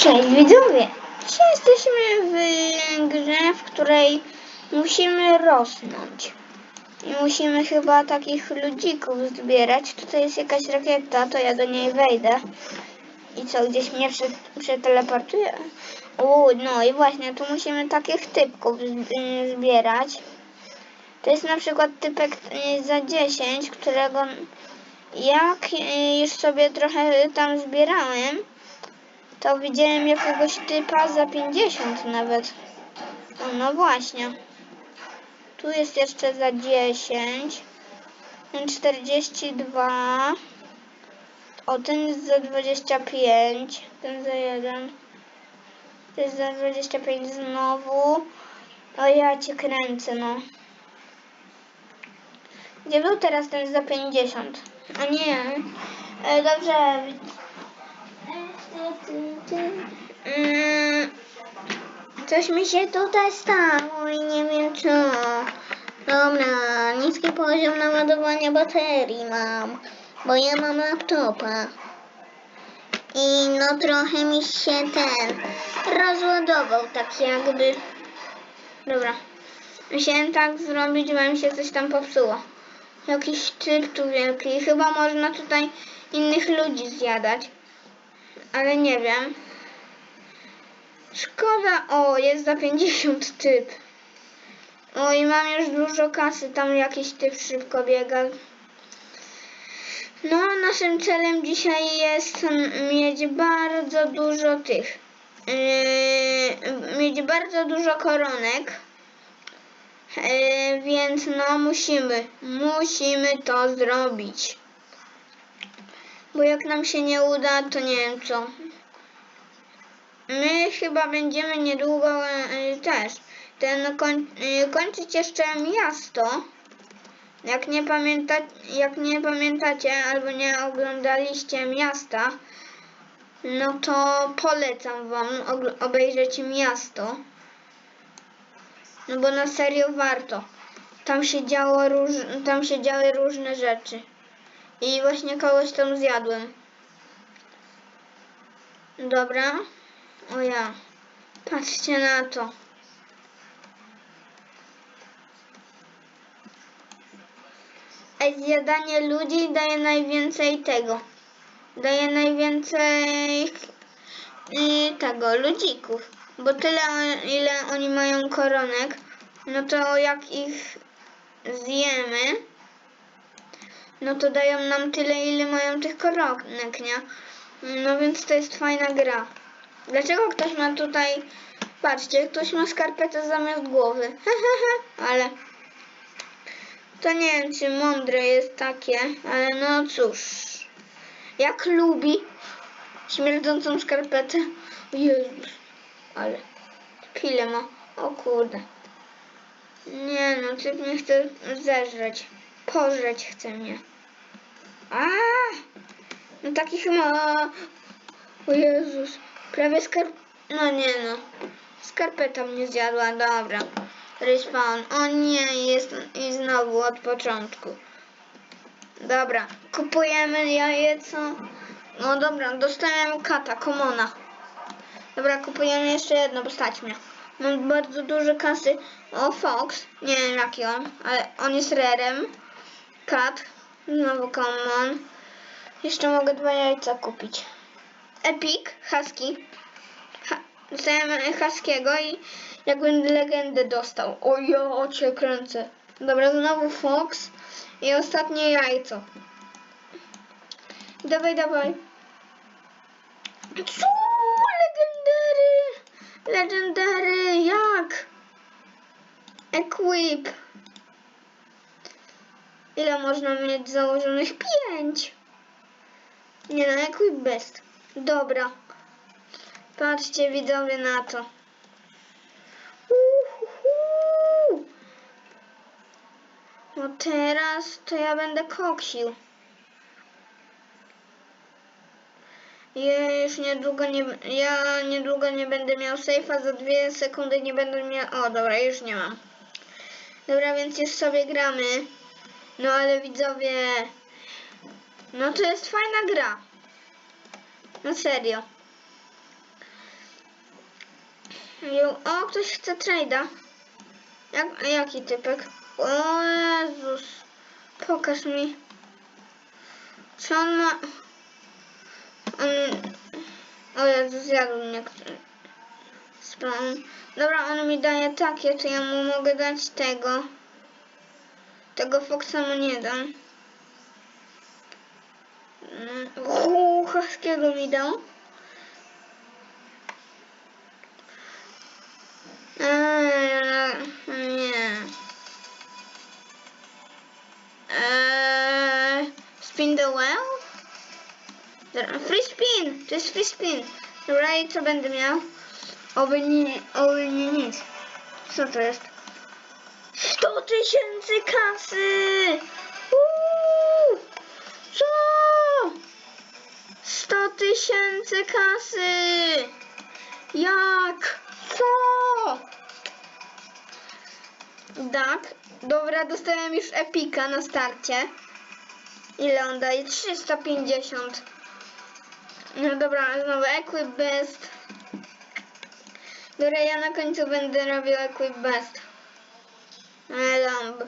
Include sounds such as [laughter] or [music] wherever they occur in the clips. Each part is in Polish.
Cześć widzowie! Dzisiaj jesteśmy w grze, w której musimy rosnąć. I musimy chyba takich ludzików zbierać. Tutaj jest jakaś rakieta, to ja do niej wejdę. I co, gdzieś mnie przeteleportuje? Uuu, no i właśnie, tu musimy takich typków y, zbierać. To jest na przykład typek y, za 10, którego jak y, już sobie trochę tam zbierałem, to widziałem jakiegoś typa za 50 nawet. No właśnie. Tu jest jeszcze za 10. Ten 42. O, ten jest za 25. Ten za 1. To jest za 25 znowu. O, ja cię kręcę, no. Gdzie był teraz ten za 50? A nie. E, dobrze. Mm, Coś mi się tutaj stało i nie wiem co. Dobra, niski poziom naładowania baterii mam, bo ja mam laptopa. I no trochę mi się ten rozładował tak jakby. Dobra. Musiałem tak zrobić, bo mi się coś tam popsuło. Jakiś typ tu wielki. Chyba można tutaj innych ludzi zjadać. Ale nie wiem. Szkoda. O, jest za 50 typ. O, i mam już dużo kasy. Tam jakiś typ szybko biega. No, naszym celem dzisiaj jest mieć bardzo dużo tych. Yy, mieć bardzo dużo koronek. Yy, więc no musimy, musimy to zrobić. Bo jak nam się nie uda, to nie wiem co. My chyba będziemy niedługo yy, też ten koń, yy, kończyć jeszcze miasto. Jak nie, pamięta, jak nie pamiętacie albo nie oglądaliście miasta, no to polecam wam obejrzeć miasto. No bo na serio warto. Tam się działo róż, tam się działy różne rzeczy. I właśnie kogoś tam zjadłem. Dobra. O ja. Patrzcie na to. Ej, zjadanie ludzi daje najwięcej tego. Daje najwięcej tego, ludzików. Bo tyle, ile oni mają koronek, no to jak ich zjemy, no to dają nam tyle, ile mają tych koronek, nie? No więc to jest fajna gra. Dlaczego ktoś ma tutaj... Patrzcie, ktoś ma skarpetę zamiast głowy. [laughs] ale... To nie wiem, czy mądre jest takie, ale no cóż. Jak lubi śmierdzącą skarpetę. Jezus. Ale pile ma. O kurde. Nie no, typ mnie chce zeżreć. Pożreć chce mnie. A! No takich ma... O Jezus. Prawie skarp... No nie no. Skarpeta mnie zjadła, dobra. Respawn. O nie, jest i znowu od początku. Dobra, kupujemy jajeczko. No dobra, dostałem kata, komona. Dobra, kupujemy jeszcze jedno, bo stać mnie. Mam bardzo dużo kasy. O, Fox. Nie wiem jaki on, ale on jest rerem. Kat. Znowu common. Jeszcze mogę dwa jajca kupić. Epic, husky. Ha, dostałem husky'ego i jakbym legendę dostał. O ja cię kręcę. Dobra, znowu Fox. I ostatnie jajco. Dawaj, dawaj. Co? Legendary! Legendary! Jak? Equip. Ile można mieć założonych? Pięć. Nie no, equip best. Dobra. Patrzcie widzowie na to. No teraz to ja będę koksił. Ja już niedługo nie, ja niedługo nie będę miał sejfa, za dwie sekundy nie będę miał, o dobra, już nie mam. Dobra, więc już sobie gramy. No ale widzowie, no to jest fajna gra. No serio. O, ktoś chce trade'a. Jak, jaki typek? O Jezus. Pokaż mi. Co on ma? On... O Jezus, zjadł mnie. Dobra, on mi daje takie, to ja mu mogę dać tego. Tego Foxa mu nie dam. Mm, Uuu, haskiego mi dał. Eee, nie. Eee, spin the well? Free spin! To jest free spin. Dobra, co będę miał? Oby nie, oby nie nic. Co to jest? 100 tysięcy kasy! Uuu! Co? 100 tysięcy kasy! Jak? Co? Tak. Dobra, dostałem już epika na starcie. Ile on daje? 350. No dobra, znowu equip best. Dobra, ja na końcu będę robił equip best. Lamb.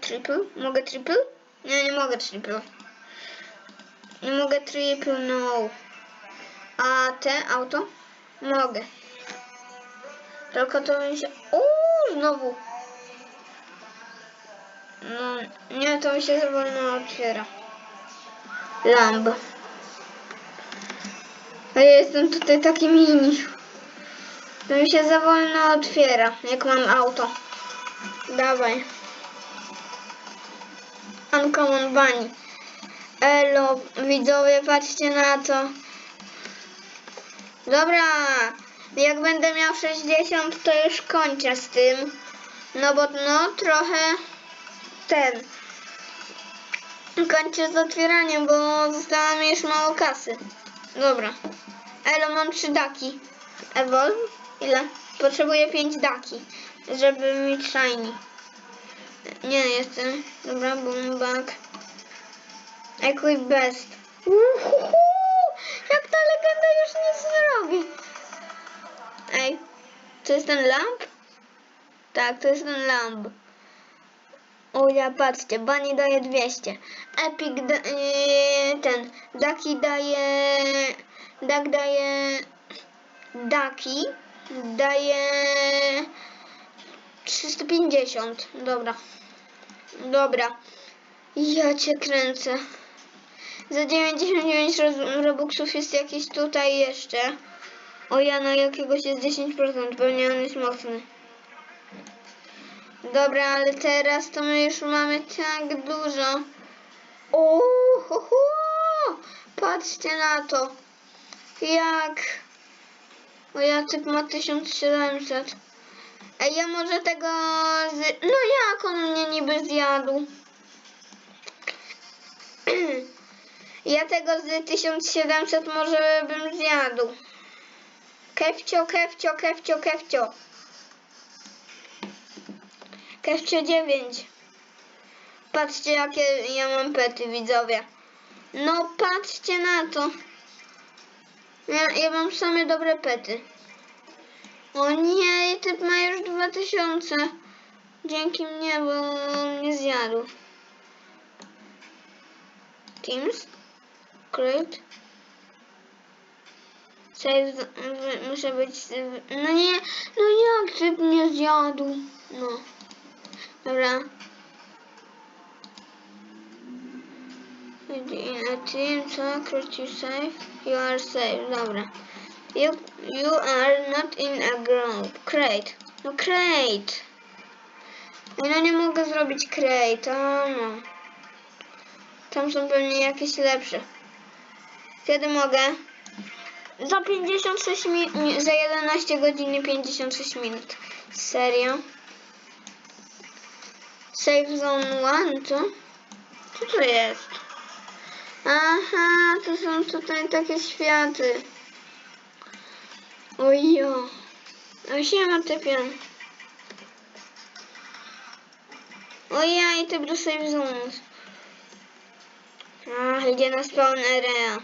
Triple? Mogę triple? Nie, nie mogę triple. Nie mogę triple, no. A te auto? Mogę. Tylko to mi się... Uuu, znowu. No, nie, to mi się za wolno otwiera. Lamb. A ja jestem tutaj taki mini. To mi się za wolno otwiera, jak mam auto. Dawaj. Uncommon Bunny. Elo, widzowie, patrzcie na to. Dobra, jak będę miał 60, to już kończę z tym. No bo no trochę ten. Kończę z otwieraniem, bo zostało mi już mało kasy. Dobra. Elo, mam trzy daki. Evolve? Ile? Potrzebuję 5 daki, żeby mieć shiny. Nie jestem. Dobra, boom back. Equip best. Uhuhu! Jak ta legenda już nic nie robi. Ej, to jest ten lamp? Tak, to jest ten lamp. O ja patrzcie, Bunny daje 200. Epic da, yy, ten, Ducky daje, Duck daje, Ducky daje 350. Dobra. Dobra. Ja cię kręcę. Za 99 roz- robuxów jest jakiś tutaj jeszcze. O ja na jakiegoś jest 10%, pewnie on jest mocny. Dobra, ale teraz to my już mamy tak dużo. O, ho, ho. patrzcie na to. Jak. O ja typ ma 1700. Ej, ja może tego z... No jak on mnie niby zjadł? [clears throat] Ja tego z 1700 może bym zjadł. Kefcio, kefcio, kefcio, kefcio. Kefcio 9. Patrzcie jakie ja mam pety widzowie. No patrzcie na to. Ja, ja mam same dobre pety. O nie, typ ma już 2000. Dzięki mnie, bo mnie zjadł. Teams. Create. Save. Muszę być. No nie, no jak typ mnie zjadł? No. Dobra. Team, so create you safe. You are safe. Dobra. You, you are not in a group. Crate. No crate. Ej, No nie mogę zrobić crate. O no. Tam są pewnie jakieś lepsze. Kiedy mogę? Za 56 minut. Za 11 godzin i 56 minut. Serio? Save zone 1, co? Co to jest? Aha, to są tutaj takie światy. Ojo. O siema typie. Ojej, typ do save zone. Ach, idzie na spawn area.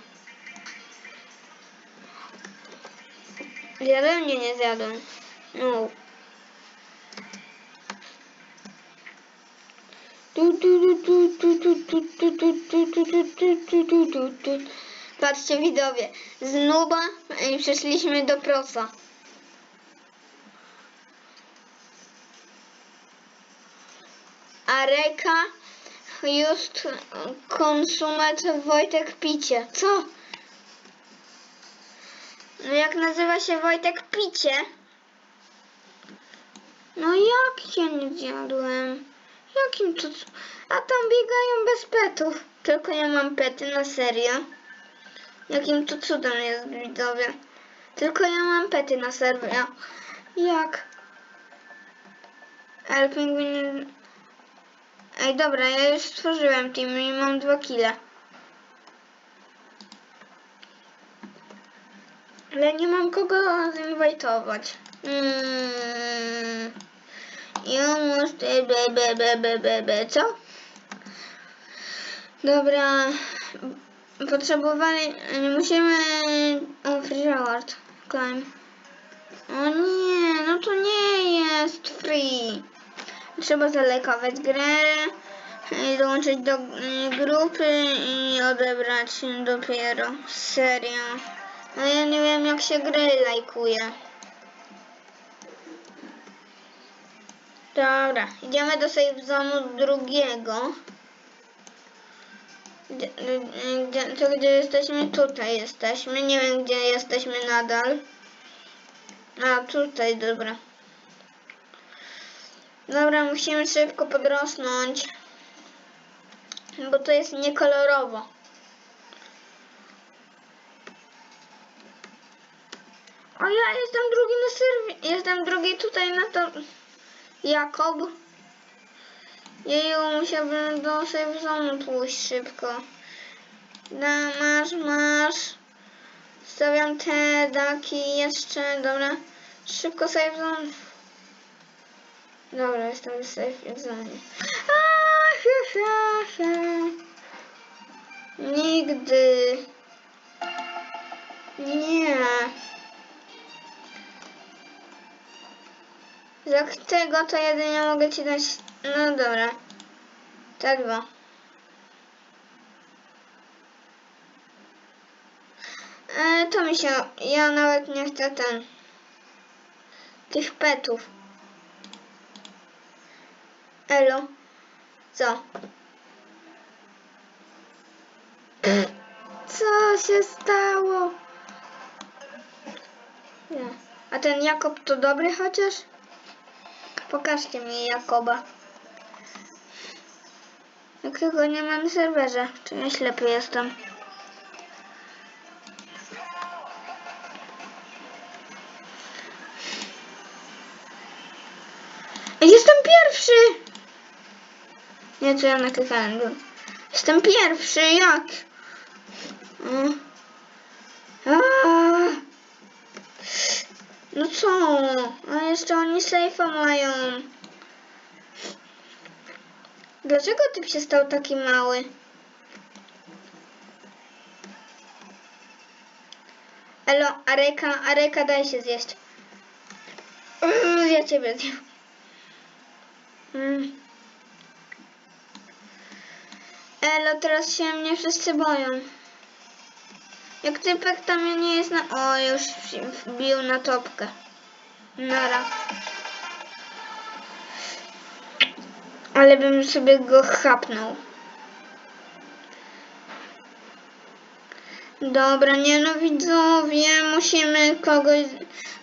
Zjadłem? Nie, nie zjadłem. No. Tu, tu, tu, tu, tu, tu, tu, tu, tu, tu, tu, tu, tu, tu, tu, tu. Patrzcie widzowie, z nuba y, przeszliśmy do prosa. Areka just konsumet Wojtek Picie. Co? No jak nazywa się Wojtek Picie? No jak się nie zjadłem? Jakim to... A tam biegają bez petów. Tylko ja mam pety, na serio. Jakim to cudem jest, widzowie. Tylko ja mam pety na serio. Jak? Ale pingwin... Ej, dobra, ja już stworzyłem team i mam dwa kile. Ale nie mam kogo zinwajtować. Mm. Muszę... Be, be, be, be, be, be, co? Dobra. Potrzebowali... Musimy... O, free reward. Climb. O nie, no to nie jest free. Trzeba zalekować grę, i dołączyć do y, grupy i odebrać dopiero. Serio. No ja nie wiem jak się gry lajkuje. Dobra, idziemy do save zonu drugiego. Gdzie, to gdzie jesteśmy? Tutaj jesteśmy. Nie wiem gdzie jesteśmy nadal. A tutaj, dobra. Dobra, musimy szybko podrosnąć. Bo to jest niekolorowo. O ja jestem drugi na serwie. Jestem drugi tutaj na to. Jakob. Jeju, musiałbym do save zone pójść szybko. Da, masz, masz. Stawiam te daki jeszcze, dobra. Szybko save zone. Dobra, jestem w safe zone. A, he, he, he. Nigdy. Nie. Za tego to jedynie mogę ci dać. No dobra. Te dwa. E, to mi się. Ja nawet nie chcę ten. Tych petów. Elo. Co? Co się stało? Nie. A ten Jakob to dobry chociaż? Pokażcie mi Jakoba. Jakiego nie ma na serwerze? Czy ja ślepy jestem? Jestem pierwszy! Nie, co ja naklikałem. Jestem pierwszy, jak? Mm. No co? A jeszcze oni sejfa mają. Dlaczego ty się stał taki mały? Elo, Areka, Areka, daj się zjeść. Mm, Ja ciebie zjem. Mm. Elo, teraz się mnie wszyscy boją. Jak typek tam nie jest na... O, już wbił na topkę. Nara. Ale bym sobie go chapnął. Dobra, nie no widzowie, musimy kogoś...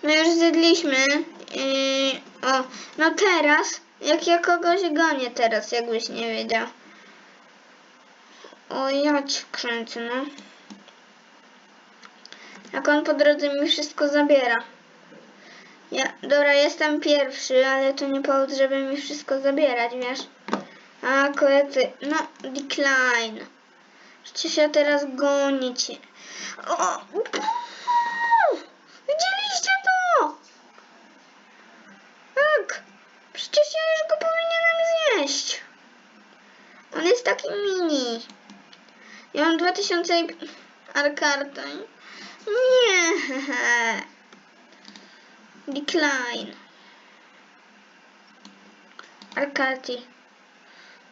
My już zjedliśmy. Yy, o, no teraz, jak ja kogoś gonię teraz, jakbyś nie wiedział. O, ja ci kręcę, no. Jak on po drodze mi wszystko zabiera. Ja, dobra, jestem pierwszy, ale to nie powód, żeby mi wszystko zabierać, wiesz? A, koledzy, no, decline. Przecież ja teraz gonię cię. O! Widzieliście to? Tak. Przecież ja już go powinienem zjeść. On jest taki mini. Ja mam 2000 i- arkartę. Nie. [laughs] Decline. Arkati.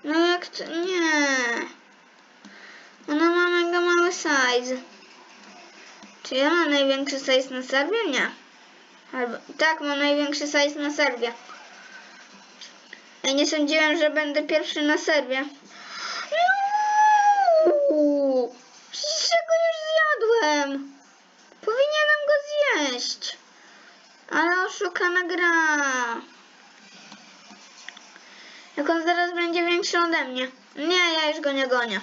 No jak to? Nie. Ona ma mega mały size. Czy ja mam największy size na serwie? Nie. Albo, tak, mam największy size na serwie. Ja nie sądziłem, że będę pierwszy na. Uuu, Przecież ja go już zjadłem. Powinienem go zjeść. Ale oszukana gra. Jak on zaraz będzie większy ode mnie. Nie, ja już go nie gonię.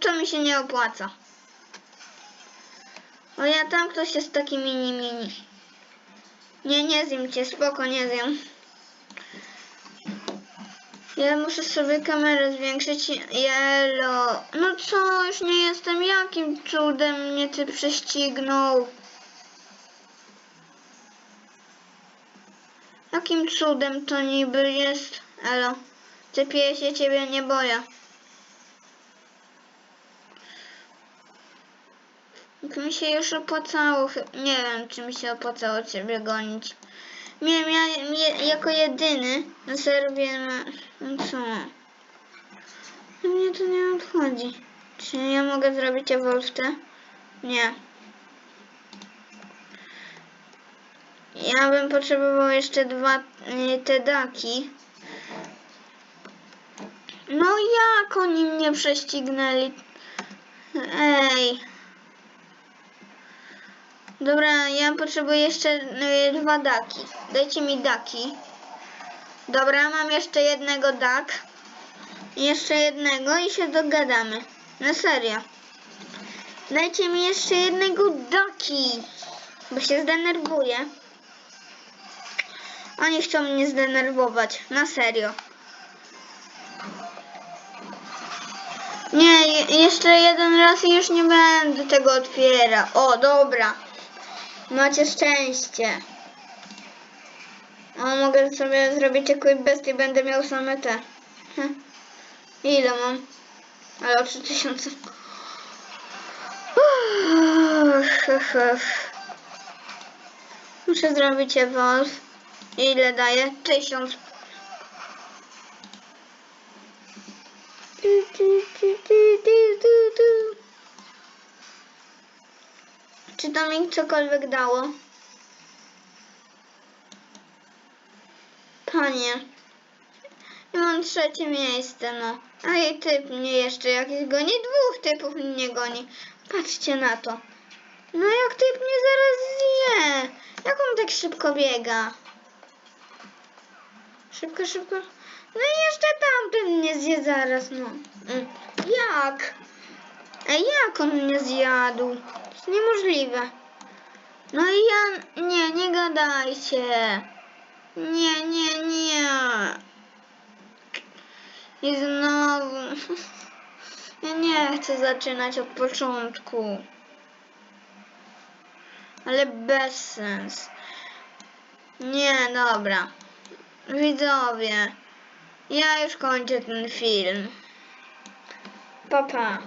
To mi się nie opłaca. O ja tam ktoś jest taki mini mini. Nie, nie zjem cię, spoko, nie zjem. Ja muszę sobie kamerę zwiększyć. Jelo. No co, już nie jestem. Jakim cudem mnie ty prześcignął? Jakim cudem to niby jest? Elo. Czepię się ciebie, nie boję. Jak mi się już opłacało, nie wiem czy mi się opłacało ciebie gonić. Miałem ja, je, jako jedyny na serwie, no co? No mnie to nie odchodzi. Czy ja mogę zrobić ewolwtę? Nie. Ja bym potrzebował jeszcze dwa y, te daki. No jak oni mnie prześcignęli? Ej. Dobra, ja potrzebuję jeszcze y, dwa daki. Dajcie mi daki. Dobra, mam jeszcze jednego dak. Jeszcze jednego i się dogadamy. Na serio. Dajcie mi jeszcze jednego daki. Bo się zdenerwuję. Oni chcą mnie zdenerwować. Na serio. Nie, je- jeszcze jeden raz i już nie będę tego otwierał. O, dobra. Macie szczęście. O, mogę sobie zrobić jakąś bestię, będę miał same te. Hm. Ile mam? Ale o 3000. Uff, uff, uff. Muszę zrobić evolve. Ile daje? 1000. Du, du, du, du, du, du, du. Czy to mi cokolwiek dało? Panie. Ja mam trzecie miejsce, no. A jej typ mnie jeszcze jakiś goni. Dwóch typów mnie goni. Patrzcie na to. No jak typ mnie zaraz zje. Jak on tak szybko biega? Szybko, szybko. No i jeszcze tamten mnie zje zaraz, no. Mm. Jak? Ej, jak on mnie zjadł? To jest niemożliwe. No i ja... Nie, nie gadajcie. Nie, nie, nie. I znowu. [laughs] Ja nie chcę zaczynać od początku. Ale bez sens. Nie, dobra. Widzowie. Ja już kończę ten film. Pa, pa.